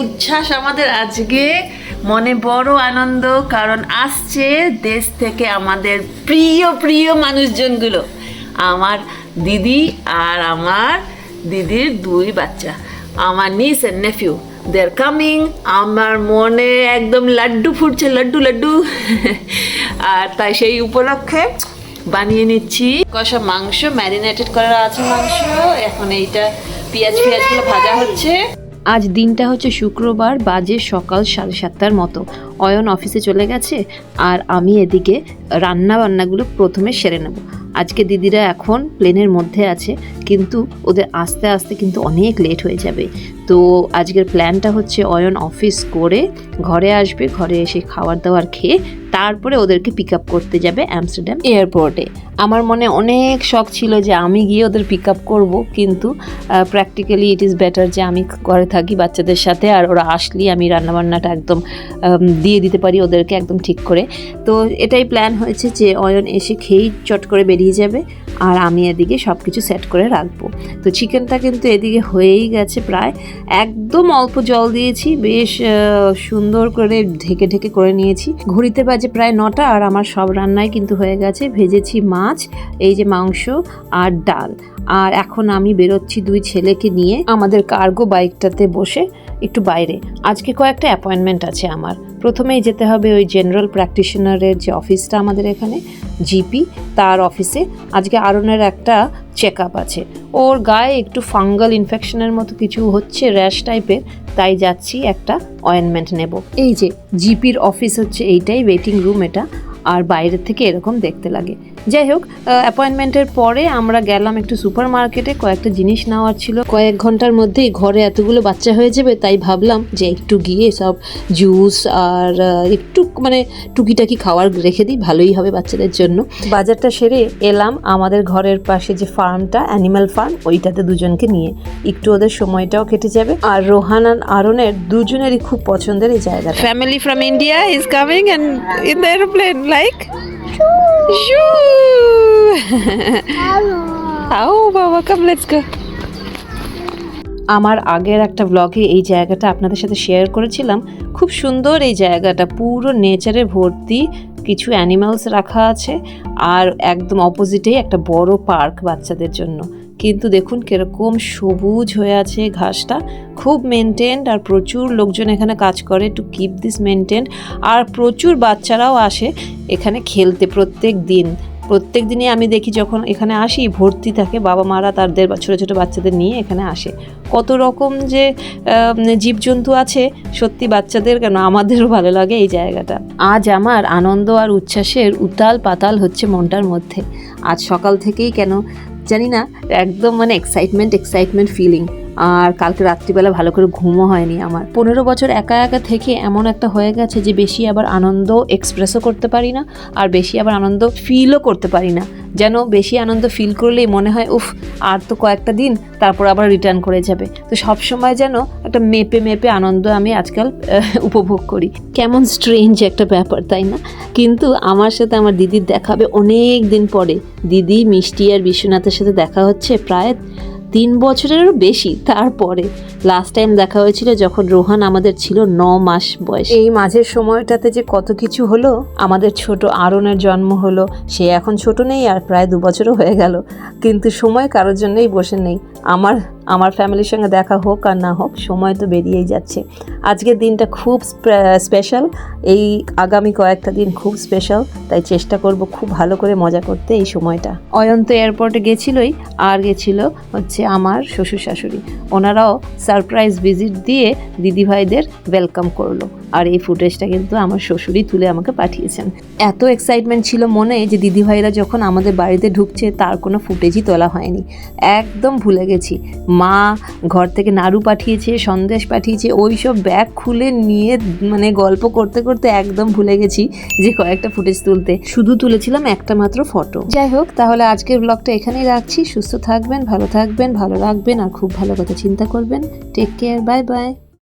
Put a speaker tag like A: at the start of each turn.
A: উচ্ছ্বাস আমাদের আজকে। মনে বড় আনন্দ, কারণ আসছে দেশ থেকে আমাদের প্রিয় প্রিয় মানুষজনগুলো। আমার দিদি আর আমার দিদির দুই বাচ্চা। আমার niece and nephew they are coming আমার মনে একদম লাড্ডু ফুটছে, লাড্ডু লাড্ডু। আর তাই সেই উপলক্ষে বানিয়ে নিচ্ছি। কষা মাংস ম্যারিনেটেড করা আছে মাংস। এখন এইটা পেঁয়াজ, পেঁয়াজগুলো ভাজা হচ্ছে।
B: আজ দিনটা হচ্ছে শুক্রবার, বাজে সকাল সাড়ে সাতটার মতো। অয়ন অফিসে চলে গেছে আর আমি এদিকে রান্না বান্নাগুলো প্রথমে সেরে নেব। আজকে দিদিরা এখন প্লেনের মধ্যে আছে। কিন্তু ওদের আস্তে আস্তে কিন্তু অনেক লেট হয়ে যাবে। তো আজকের প্ল্যানটা হচ্ছে অয়ন অফিস করে ঘরে আসবে, ঘরে এসে খাবার দাবার খেয়ে তারপরে ওদেরকে পিক আপ করতে যাবে অ্যামস্টারডাম এয়ারপোর্টে আমার মনে অনেক শখ ছিল যে আমি গিয়ে ওদের পিক আপ করব, কিন্তু প্র্যাকটিক্যালি ইট ইজ বেটার যে আমি ঘরে থাকি বাচ্চাদের সাথে আর ওরা আসলেই আমি রান্নাবান্নাটা একদম দিয়ে দিতে পারি ওদেরকে একদম ঠিক করে। তো এটাই প্ল্যান হয়েছে যে অয়ন এসে খেয়েই চট করে বেরিয়ে যাবে। আর আমি এদিকে সব কিছু সেট করে রাখব। তো চিকেনটা কিন্তু এদিকে হয়েই গেছে প্রায়। একদম অল্প জল দিয়েছি, বেশ সুন্দর করে ঢেকে ঢেকে করে নিয়েছি। ঘড়িতে বাজে প্রায় নটা আর আমার সব রান্নাই কিন্তু হয়ে গেছে। ভেজেছি মাছ, এই যে মাংস আর ডাল। আর এখন আমি বেরোচ্ছি দুই ছেলেকে নিয়ে আমাদের কার্গো বাইকটাতে বসে। একটু বাইরে। আজকে কয়েকটা অ্যাপয়েন্টমেন্ট আছে আমার। প্রথমেই যেতে হবে ওই জেনারেল প্র্যাকটিশনারের যে অফিসটা আমাদের এখানে জিপি তার অফিসে আজকে আরনের একটা চেক আপ আছে। ওর গায়ে একটু ফাঙ্গাল ইনফেকশনের মতো কিছু হচ্ছে র্যাশ টাইপের তাই যাচ্ছি একটা অয়েনমেন্ট নেব। এই যে জিপির অফিস হচ্ছে এইটাই ওয়েটিং রুম এটা। আর বাইরের থেকে এরকম দেখতে লাগে। যাই হোক অ্যাপয়েন্টমেন্টের পরে আমরা গেলাম একটু সুপার মার্কেটে কয়েকটা জিনিস নেওয়ার ছিল। কয়েক ঘণ্টার মধ্যেই ঘরে এতগুলো বাচ্চা হয়ে যাবে, তাই ভাবলাম যে একটু গিয়ে সব জুস আর একটু মানে টুকিটাকি খাওয়ার রেখে দিই, ভালোই হবে বাচ্চাদের জন্য। বাজারটা সেরে এলাম আমাদের ঘরের পাশে যে ফার্মটা অ্যানিম্যাল ফার্ম ওইটাতে দুজনকে নিয়ে। একটু ওদের সময়টাও কেটে যাবে। আর রোহান আর আরনের দুজনেরই খুব পছন্দের এই জায়গাটা।
A: Family from India is coming and in the airplane like? Shoo! Baba, come, let's go.
B: আমার আগের একটা ব্লগে এই জায়গাটা আপনাদের সাথে শেয়ার করেছিলাম। খুব সুন্দর এই জায়গাটা পুরো নেচারে ভর্তি কিছু অ্যানিমালস রাখা আছে আর একদম অপোজিটেই একটা বড় পার্ক বাচ্চাদের জন্য। কিন্তু দেখুন কীরকম সবুজ হয়ে আছে ঘাসটা। খুব মেনটেন্ড আর প্রচুর লোকজন এখানে কাজ করে টু কিপ দিস মেনটেন্ড আর প্রচুর বাচ্চারাও আসে এখানে খেলতে প্রত্যেক দিন। প্রত্যেক দিনই আমি দেখি যখন এখানে আসি, ভর্তি থাকে, বাবা মারা তাদের ছোটো ছোটো বাচ্চাদের নিয়ে এখানে আসে। কত রকম যে জীবজন্তু আছে, সত্যি বাচ্চাদের কেন আমাদেরও ভালো লাগে এই জায়গাটা। আজ আমার আনন্দ আর উচ্ছ্বাসের উতাল পাতাল হচ্ছে মনটার মধ্যে। আজ সকাল থেকেই কেন জানি না একদম মানে এক্সাইটমেন্ট এক্সাইটমেন্ট ফিলিং আর কালকে রাত্রিবেলা ভালো করে ঘুমও হয়নি আমার। পনেরো বছর একা একা থেকে এমন একটা হয়ে গেছে যে বেশি আবার আনন্দ এক্সপ্রেসও করতে পারি না, আর বেশি আবার আনন্দ ফিলও করতে পারি না। যেন বেশি আনন্দ ফিল করলেই মনে হয়, উফ, আর তো কয়েকটা দিন, তারপর আবার রিটার্ন করে যাবে। তো সব সময় যেন একটা মেপে মেপে আনন্দ আমি আজকাল উপভোগ করি। কেমন স্ট্রেঞ্জ একটা ব্যাপার, তাই না? কিন্তু আমার সাথে আমার দিদির দেখাবে অনেক দিন পরে। দিদি মিষ্টি আর বিশ্বনাথের সাথে দেখা হচ্ছে প্রায় তিন বছরেরও বেশি তারপরে। লাস্ট টাইম দেখা হয়েছিল যখন রোহান আমাদের ছিল ন মাস বয়স। এই মাঝের সময়টাতে যে কত কিছু হলো, আমাদের ছোট আরনের জন্ম হলো। সে এখন ছোট নেই আর প্রায় দু বছরও হয়ে গেল। কিন্তু সময় কারোর জন্যই বসে নেই। আমার আমার ফ্যামিলির সঙ্গে দেখা হোক আর না হোক, সময় তো বেরিয়েই যাচ্ছে। আজকের দিনটা খুব স্পেশাল এই আগামী কয়েকটা দিন খুব স্পেশাল তাই চেষ্টা করব খুব ভালো করে মজা করতে এই সময়টা। অয়ন্ত এয়ারপোর্টে গেছিলই, আর গেছিল হচ্ছে আমার শ্বশুর শাশুড়ি। ওনারাও সারপ্রাইজ ভিজিট দিয়ে দিদিভাইদের ওয়েলকাম করল। আর এই ফুটেজটা কিন্তু আমার শ্বশুরই তুলে আমাকে পাঠিয়েছেন। এত এক্সাইটমেন্ট ছিল মনে যে দিদিভাইরা যখন আমাদের বাড়িতে ঢুকছে, তার কোনো ফুটেজই তোলা হয়নি। একদম ভুলে গেছি। মা ঘর থেকে নাড়ু পাঠিয়েছে, সন্দেশ পাঠিয়েছে ওই সব ব্যাগ খুলে নিয়ে মানে গল্প করতে করতে একদম ভুলে গেছি যে কয়েকটা ফুটেজ তুলতে। শুধু তুলেছিলাম একটা মাত্র ফটো। যাই হোক, তাহলে আজকের ব্লগটা এখানেই রাখছি। সুস্থ থাকবেন, ভালো থাকবেন, ভালো রাখবেন, আর খুব ভালো কথা চিন্তা করবেন। Take care bye bye